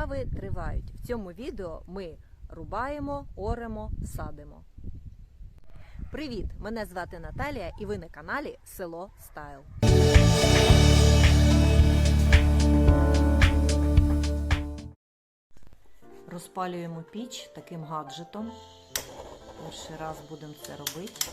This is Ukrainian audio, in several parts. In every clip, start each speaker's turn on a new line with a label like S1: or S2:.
S1: Справи тривають. В цьому відео ми рубаємо, оремо, садимо. Привіт! Мене звати Наталія і ви на каналі Село Стайл. Розпалюємо піч таким гаджетом. Перший раз будемо це робити.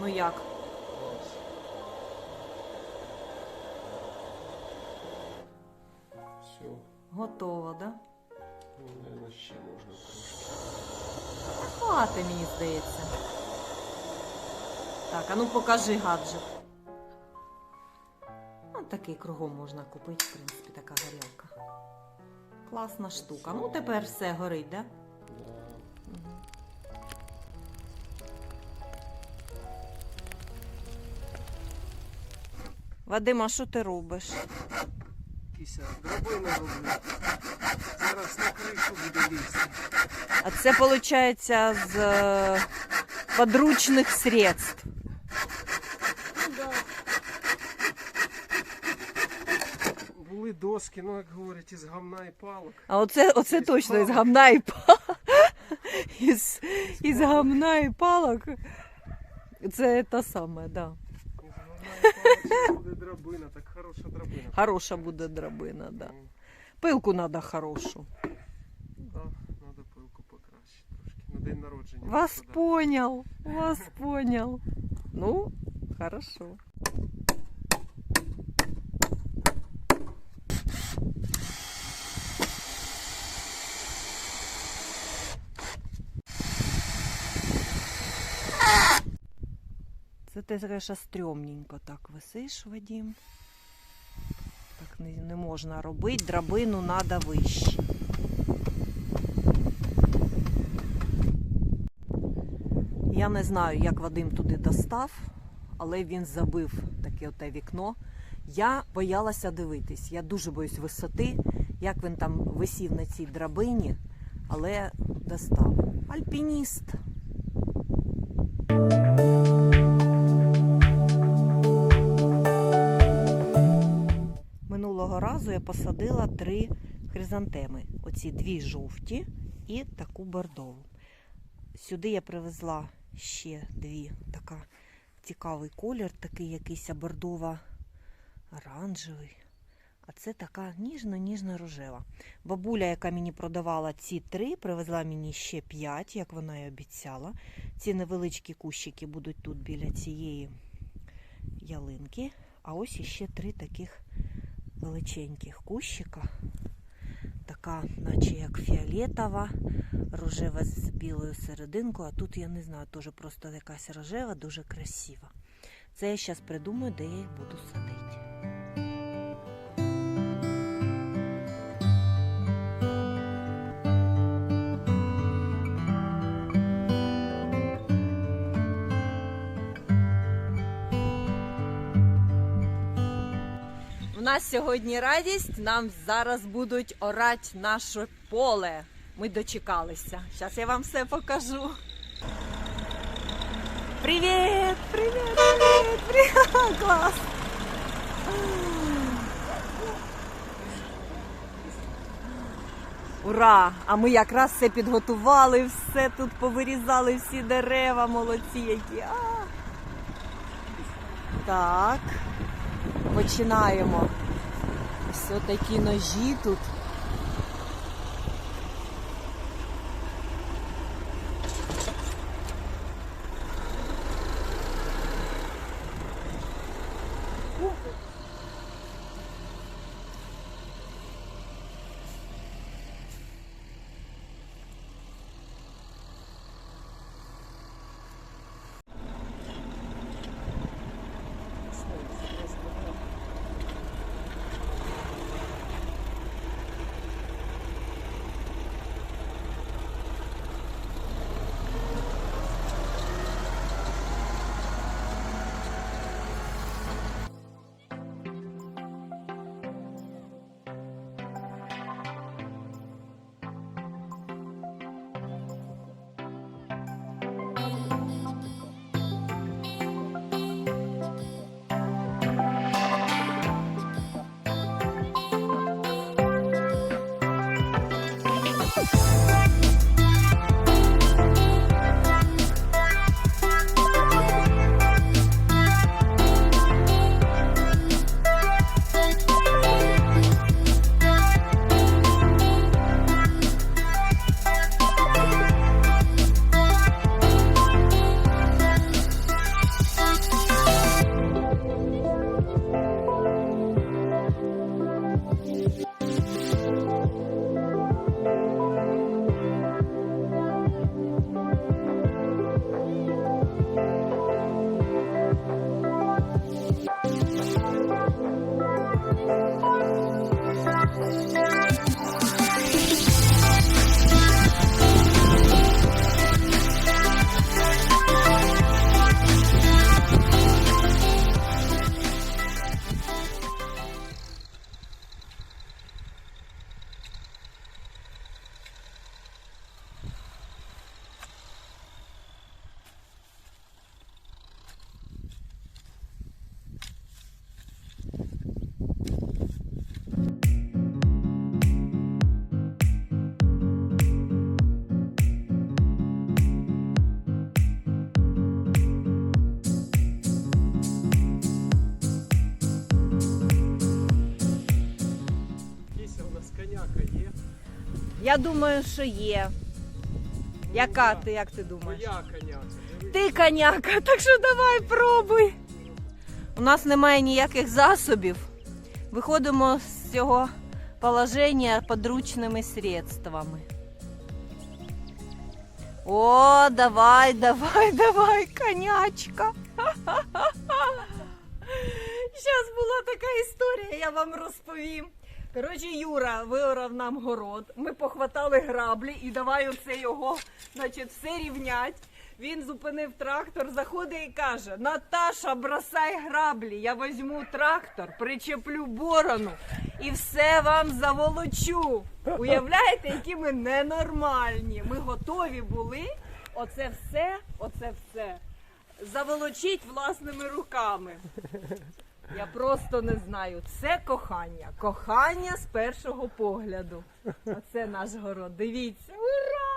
S1: Ну як?
S2: Все,
S1: Готово, да?
S2: ну, наверное, ще можна трошки.
S1: Хвати, мені здається. Так, а ну покажи гаджет. Ну, такий кругом можна купити, в принципі, така горілка. Класна штука. Ну, тепер все горить, да?
S2: Да.
S1: Вадима, що ти робиш?
S2: Кися, драбини роблю. Зараз на кришу буде лізти.
S1: А це виходить з е, подручних средств.
S2: Да. Були доски, ну як говорять, із гамна і палок.
S1: А оце, оце
S2: Із
S1: точно із
S2: палок.
S1: гамна і палок. Із, із гамна і палок. Це те саме, так. Да.
S2: Із гамна і палок буде драбина, так хороша драбина.
S1: Хороша буде драбина, да.
S2: Ну,
S1: Пилку треба хорошу.
S2: Да, треба пилку покраще трошки. На день народження.
S1: Вас понял, вас понял. Ну, хорошо. Ти конечно, стрьомненько так висиш, Вадим. Так не, не можна робити, драбину треба вище. Я не знаю, як Вадим туди достав, але він забив таке оте вікно. Я боялася дивитись. Я дуже боюсь висоти, як він там висів на цій драбині, але достав. Альпініст. Я посадила три хризантеми. Оці дві жовті і таку бордову. Сюди я привезла ще дві. Така цікавий колір, такий якийсь бордово-оранжевий. А це така ніжно-ніжно рожева. Бабуля, яка мені продавала ці три, привезла мені ще п'ять, як вона і обіцяла. Ці невеличкі кущики будуть тут біля цієї ялинки. А ось іще три таких величеньких кущика. Така, наче як фіолетова, рожева з білою серединкою, а тут я не знаю, теж просто якась рожева, дуже красива. Це я зараз придумаю, де я їх буду садити. Нас сьогодні радість. Нам зараз будуть орати наше поле. Ми дочекалися. Зараз я вам все покажу. Привіт! Привіт! Привіт! Привіт! Клас! Ура! А ми якраз все підготували, все тут повирізали, всі дерева, молодці які. А! Так. Починаємо. Ось такі ножі тут. Я думаю, що є. Яка ти, як ти думаєш?
S2: Моя коняка.
S1: Ти коняка, так що давай пробуй. У нас немає ніяких засобів. Виходимо з цього положення подручними средствами. О, давай, давай, давай, конячка. Зараз була така історія, я вам розповім. Коротше, Юра виорав нам город. Ми похватали граблі і давай оце його, значить, все рівнять. Він зупинив трактор, заходить і каже: Наташа, бросай граблі, я візьму трактор, причеплю борону і все вам заволочу. Уявляєте, які ми ненормальні. Ми готові були оце все, оце все заволочить власними руками. Я просто не знаю. Це кохання. Кохання з першого погляду. А це наш город. Дивіться. Ура!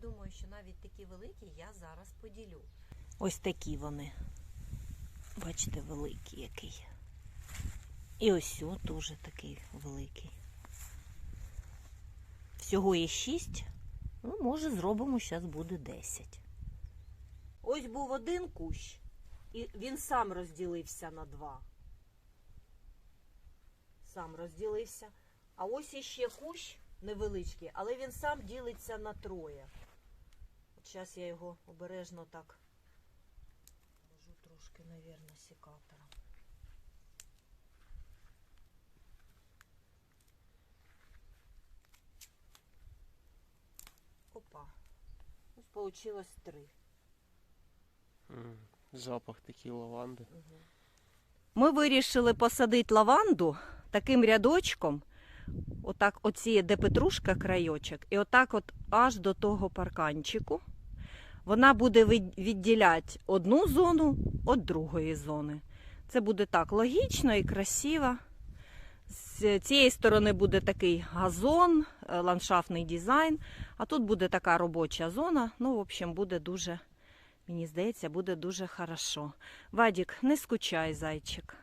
S1: Думаю, що навіть такі великі я зараз поділю. Ось такі вони. Бачите, великий який. І ось о, теж такий великий. Всього є 6. Ну, може, зробимо, зараз буде 10. Ось був один кущ, і він сам розділився на два сам розділився. А ось іще кущ невеличкий, але він сам ділиться на троє. От зараз я його обережно так можу трошки, навірно, сікатором. Опа. Ось получилось три.
S2: Запах такий лаванди.
S1: Ми вирішили посадити лаванду таким рядочком, отак, оці, де петрушка крайочок, і отак от аж до того парканчику. Вона буде відділяти одну зону від другої зони. Це буде так логічно і красиво. З цієї сторони буде такий газон, е, ландшафтний дизайн, а тут буде така робоча зона. Ну, в общем, буде дуже, мені здається, буде дуже хорошо. Вадік, не скучай, зайчик.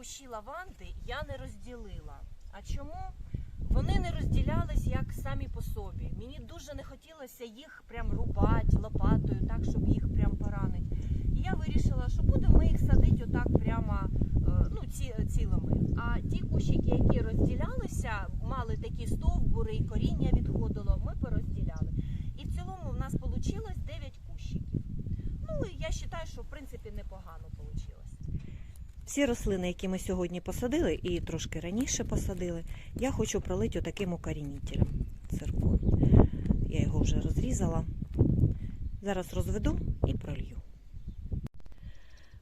S1: Кущі лаванди я не розділила. А чому? Вони не розділялись як самі по собі. Мені дуже не хотілося їх прям рубати лопатою, так, щоб їх прям поранити. І я вирішила, що будемо їх садити отак прямо е, ну, ці, цілими. А ті кущики, які розділялися, мали такі стовбури і коріння відходило, ми порозділяли. І в цілому в нас вийшло 9 кущиків. Ну, я вважаю, що в принципі непогано вийшло. Всі рослини, які ми сьогодні посадили, і трошки раніше посадили, я хочу пролити отаким укорінителем циркон. Я його вже розрізала. Зараз розведу і пролью.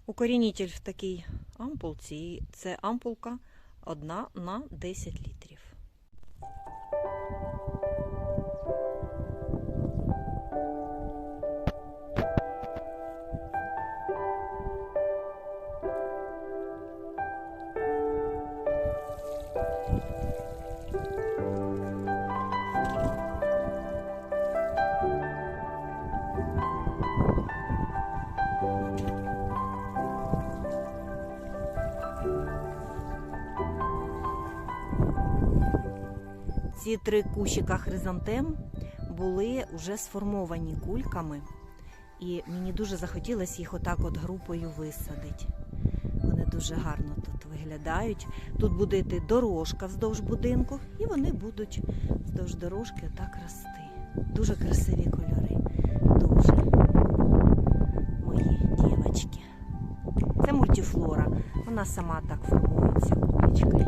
S1: Укорінитель в такій ампулці. Це ампулка 1 на 10 літрів. Ці три кущика хризантем були вже сформовані кульками, і мені дуже захотілося їх отак от групою висадити. Вони дуже гарно тут виглядають. Тут буде йти дорожка вздовж будинку, і вони будуть вздовж дорожки отак рости. Дуже красиві кольори. Дуже. Мої дівчатки. Це мультифлора. Вона сама так формується куличкою.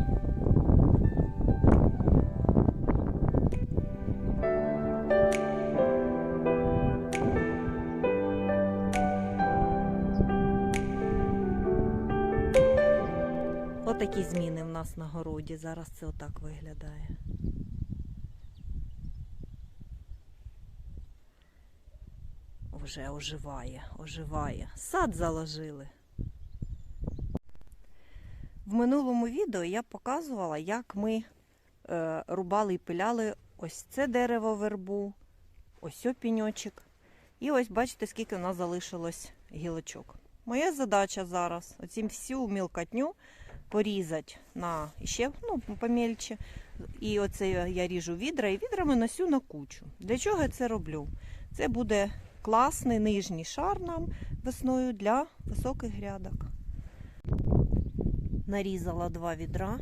S1: Нас на городі. Зараз це отак виглядає. Вже оживає, оживає. Сад заложили. В минулому відео я показувала, як ми е, рубали і пиляли ось це дерево вербу, ось о піньочок. І ось бачите, скільки у нас залишилось гілочок. Моя задача зараз оцім всю мілкотню порізати на ще ну, помельче. І оце я ріжу відра і відрами носю на кучу. Для чого я це роблю? Це буде класний нижній шар нам весною для високих грядок. Нарізала два відра,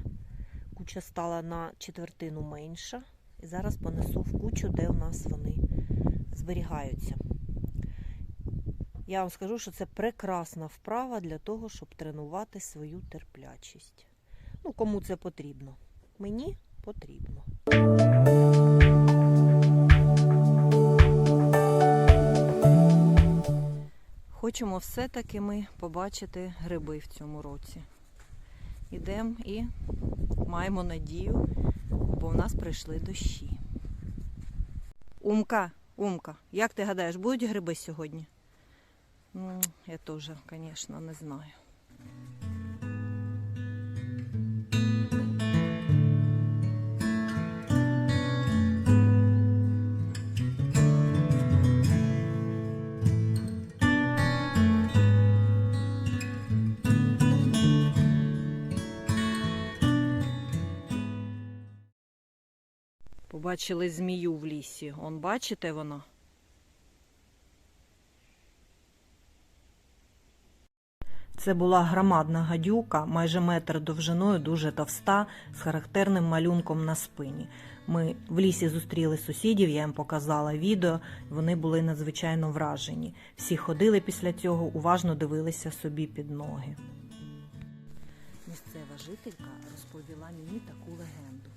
S1: куча стала на четвертину менша. І зараз понесу в кучу, де у нас вони зберігаються. Я вам скажу, що це прекрасна вправа для того, щоб тренувати свою терплячість. Ну, кому це потрібно? Мені потрібно. Хочемо все-таки ми побачити гриби в цьому році. Ідемо і маємо надію, бо в нас прийшли дощі. Умка, Умка, як ти гадаєш, будуть гриби сьогодні? Ну, я теж, звісно, не знаю. Побачили змію в лісі. Он бачите воно? Це була громадна гадюка, майже метр довжиною, дуже товста, з характерним малюнком на спині. Ми в лісі зустріли сусідів, я їм показала відео, вони були надзвичайно вражені. Всі ходили після цього, уважно дивилися собі під ноги. Місцева жителька розповіла мені таку легенду,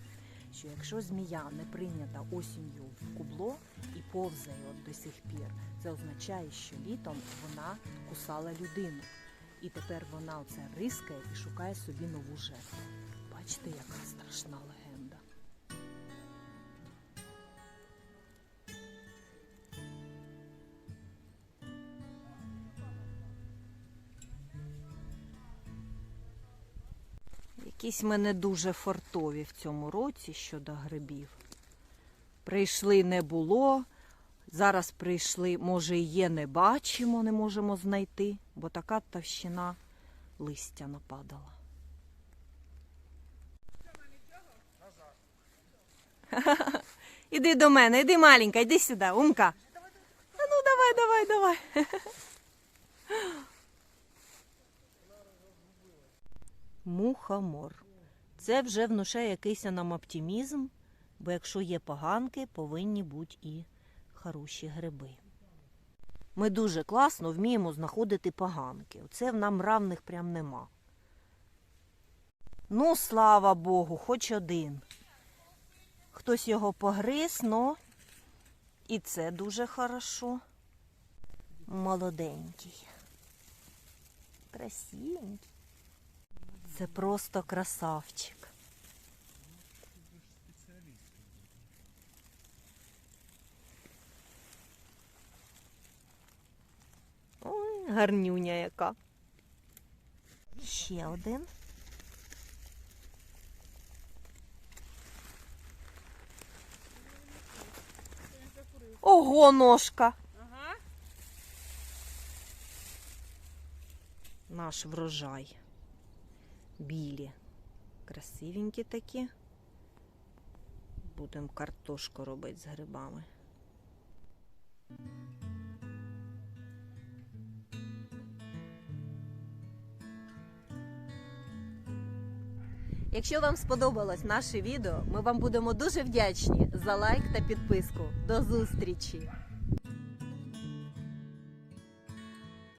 S1: що якщо змія не прийнята осінню в кубло і повзає от до сих пір, це означає, що літом вона кусала людину. І тепер вона оце рискає і шукає собі нову жертву. Бачите, яка страшна легенда. Якісь ми не дуже фартові в цьому році щодо грибів. Прийшли не було. Зараз прийшли, може, є, не бачимо, не можемо знайти, бо така товщина листя нападала. Іди до мене, іди маленька, іди сюди, умка. А ну давай, давай, давай. Мухомор. Це вже внушає якийсь нам оптимізм, бо якщо є поганки, повинні бути і хороші гриби. Ми дуже класно вміємо знаходити поганки. Оце в нам равних прям нема. Ну, слава Богу, хоч один. Хтось його погриз, но і це дуже хорошо. Молоденький. Красивенький. Це просто красавчик. Гарнюня яка. Ще один. Ого, ножка.
S3: Ага.
S1: Наш врожай. Білі. Красивенькі такі. Будемо картошку робити з грибами. Якщо вам сподобалось наше відео, ми вам будемо дуже вдячні за лайк та підписку. До зустрічі!